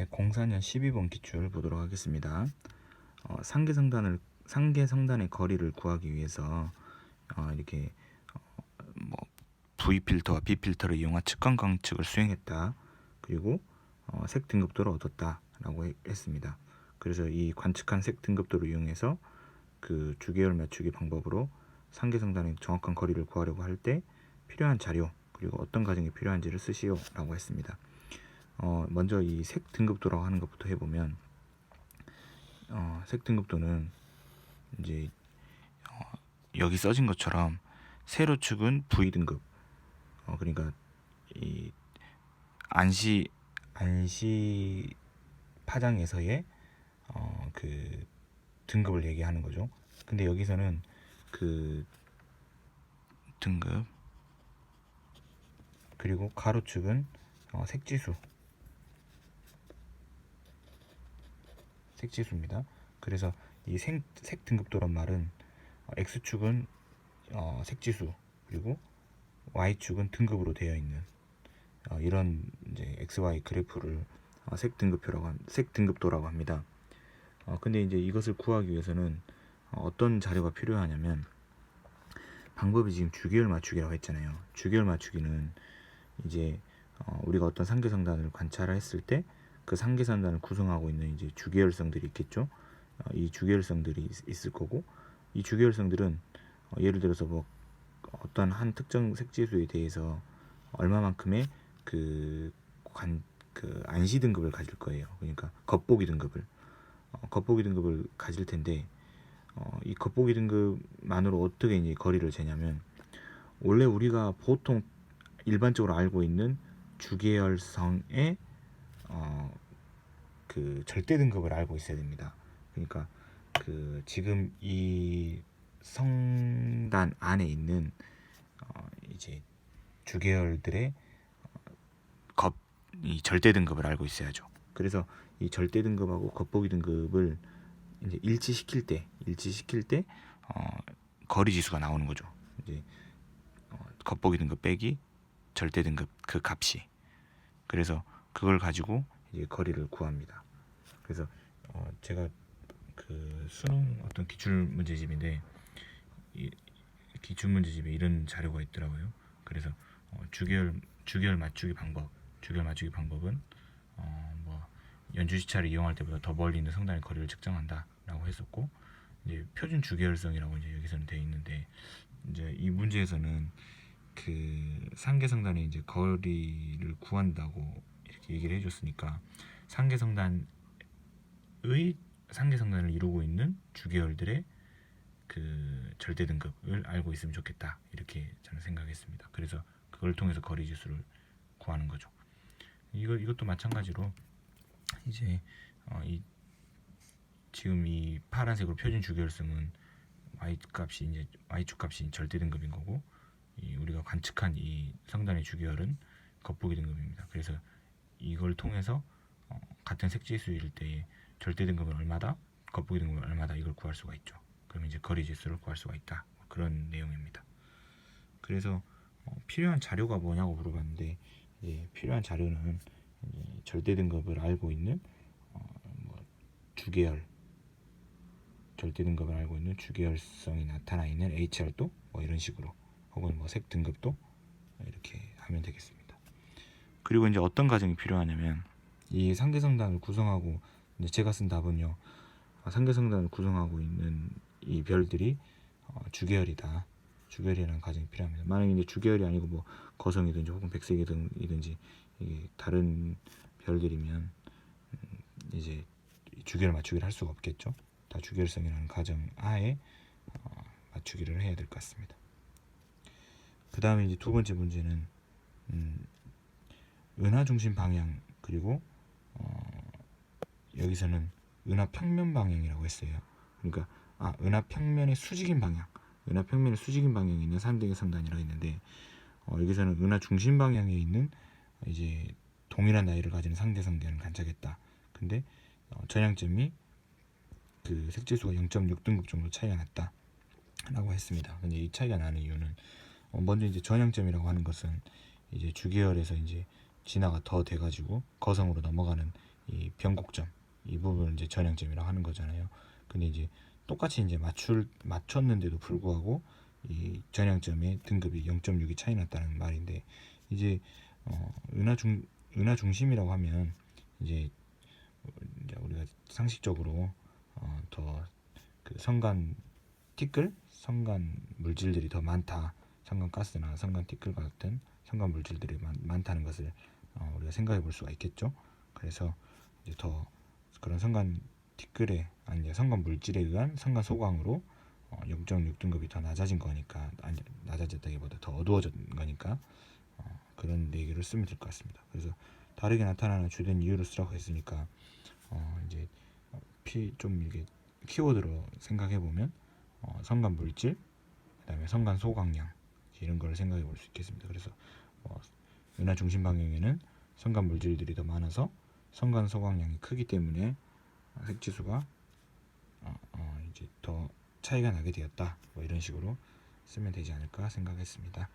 네, 04년 12번 기출 보도록 하겠습니다. 어, 상계성단을 상계성단의 거리를 구하기 위해서 어, 이렇게 어, 뭐 V 필터와 B 필터를 이용한 측간 관측을 수행했다. 그리고 어, 색 등급도를 얻었다라고 해- 했습니다. 그래서 이 관측한 색 등급도를 이용해서 그 주계열 맞추기 방법으로 상계성단의 정확한 거리를 구하려고 할 때 필요한 자료 그리고 어떤 과정이 필요한지를 쓰시오라고 했습니다. 어, 먼저 이 색 등급도라고 하는 것부터 해보면 어, 색 등급도는 이제 어, 여기 써진 것처럼 세로 축은 V 등급 어, 그러니까 이 안시 안시 파장에서의 어, 그 등급을 얘기하는 거죠. 근데 여기서는 그 등급 그리고 가로축은 어, 색지수 색지수입니다. 그래서 이 색, 색 등급도란 말은 어, x축은 어, 색지수 그리고 y축은 등급으로 되어 있는 어, 이런 이제 xy 그래프를 어, 색 등급표라고 합, 색 등급도라고 합니다. 어, 근데 이제 이것을 구하기 위해서는 어, 어떤 자료가 필요하냐면 방법이 지금 주기열 맞추기라고 했잖아요. 주기열 맞추기는 이제 어, 우리가 어떤 상계성단을 관찰을 했을 때 그 상계선단을 구성하고 있는 이제 주계열성들이 있겠죠. 어, 이 주계열성들이 있, 있을 거고 이 주계열성들은 어, 예를 들어서 뭐 어떤 한 특정 색지수에 대해서 얼마만큼의 그, 관, 그 안시 등급을 가질 거예요. 그러니까 겉보기 등급을 어, 겉보기 등급을 가질 텐데 어, 이 겉보기 등급만으로 어떻게 이제 거리를 재냐면 원래 우리가 보통 일반적으로 알고 있는 주계열성의 어, 그 절대 등급을 알고 있어야 됩니다. 그러니까 그 지금 이 성단 안에 있는 어, 이제 주계열들의 겉이 절대 등급을 알고 있어야죠. 그래서 이 절대 등급하고 겉보기 등급을 이제 일치시킬 때 일치시킬 때 어, 거리 지수가 나오는 거죠. 이제 어, 겉보기 등급 빼기 절대 등급 그 값이 그래서 그걸 가지고 이제 거리를 구합니다. 그래서 어, 제가 그 수능 어떤 기출 문제집인데 이 기출 문제집에 이런 자료가 있더라고요. 그래서 어, 주계열 주계열 맞추기 방법 주계열 맞추기 방법은 어, 뭐 연주 시차를 이용할 때보다 더 멀리 있는 성단의 거리를 측정한다라고 했었고 이제 표준 주계열성이라고 이제 여기서는 돼 있는데 이제 이 문제에서는 그 상계 성단의 이제 거리를 구한다고 이렇게 얘기를 해줬으니까 상계성단의 상계성단을 이루고 있는 주계열들의 그 절대 등급을 알고 있으면 좋겠다 이렇게 저는 생각했습니다. 그래서 그걸 통해서 거리 지수를 구하는 거죠. 이거 이것도 마찬가지로 이제 어, 이 지금 이 파란색으로 표준 주계열성은 y 값이 이제 y축 값이 절대 등급인 거고 이 우리가 관측한 이 성단의 주계열은 겉보기 등급입니다. 그래서 이걸 통해서 어, 같은 색지수일 때의 절대 등급은 얼마다, 겉보기 등급은 얼마다 이걸 구할 수가 있죠. 그러면 이제 거리 지수를 구할 수가 있다. 뭐 그런 내용입니다. 그래서 어, 필요한 자료가 뭐냐고 물어봤는데 이제 필요한 자료는 이제 절대 등급을 알고 있는 어, 뭐 주계열 절대 등급을 알고 있는 주계열성이 나타나 있는 HR도 뭐 이런 식으로 혹은 뭐 색 등급도 이렇게 하면 되겠습니다. 그리고 이제 어떤 과정이 필요하냐면 이 상계성단을 구성하고 이제 제가 쓴 답은요 아, 상계성단을 구성하고 있는 이 별들이 어, 주계열이다. 주계열이라는 과정이 필요합니다. 만약에 이제 주계열이 아니고 뭐 거성이든지 혹은 백색이든지 이게 다른 별들이면 음, 이제 주계열 맞추기를 할 수가 없겠죠. 다 주계열성이라는 가정 하에 어, 맞추기를 해야 될 것 같습니다. 그 다음에 이제 두 번째 문제는 음, 은하 중심 방향 그리고 어, 여기서는 은하 평면 방향이라고 했어요. 그러니까 아 은하 평면의 수직인 방향, 은하 평면의 수직인 방향에 있는 산등의 성단이라고 했는데 어, 여기서는 은하 중심 방향에 있는 이제 동일한 나이를 가지는 상대 성단을 관찰했다. 근데 어, 전향점이 그 색지수가 0.6등급 정도 차이가 났다. 라고 했습니다. 근데 이 차이가 나는 이유는 어, 먼저 이제 전향점이라고 하는 것은 이제 주계열에서 이제 진화가 더 돼가지고 거성으로 넘어가는 이 변곡점 이 부분을 이제 전향점이라고 하는 거잖아요. 근데 이제 똑같이 이제 맞출 맞췄는데도 불구하고 이 전향점의 등급이 0.6이 차이 났다는 말인데 이제 어, 은하 중 은하 중심이라고 하면 이제 우리가 상식적으로 어, 더그 성간 티끌, 성간 물질들이 더 많다. 성간 가스나 성간 티끌 같은 성간 물질들이 많, 많다는 것을 어, 우리가 생각해 볼 수가 있겠죠. 그래서 이제 더 그런 성간 티끌에 아니 이제 성간 물질에 의한 성간 소광으로 어, 0.6 등급이 더 낮아진 거니까 아니 낮아졌다기보다 더 어두워진 거니까 어, 그런 얘기를 쓰면 될 것 같습니다. 그래서 다르게 나타나는 주된 이유를 쓰라고 했으니까 어, 이제 피 좀 이게 키워드로 생각해 보면 어, 성간 물질, 그다음에 성간 소광량 이런 걸 생각해 볼 수 있겠습니다. 그래서 어, 은하 중심 방향에는 성간 물질들이 더 많아서 성간 소광량이 크기 때문에 색지수가 어, 어, 이제 더 차이가 나게 되었다. 뭐 이런 식으로 쓰면 되지 않을까 생각했습니다.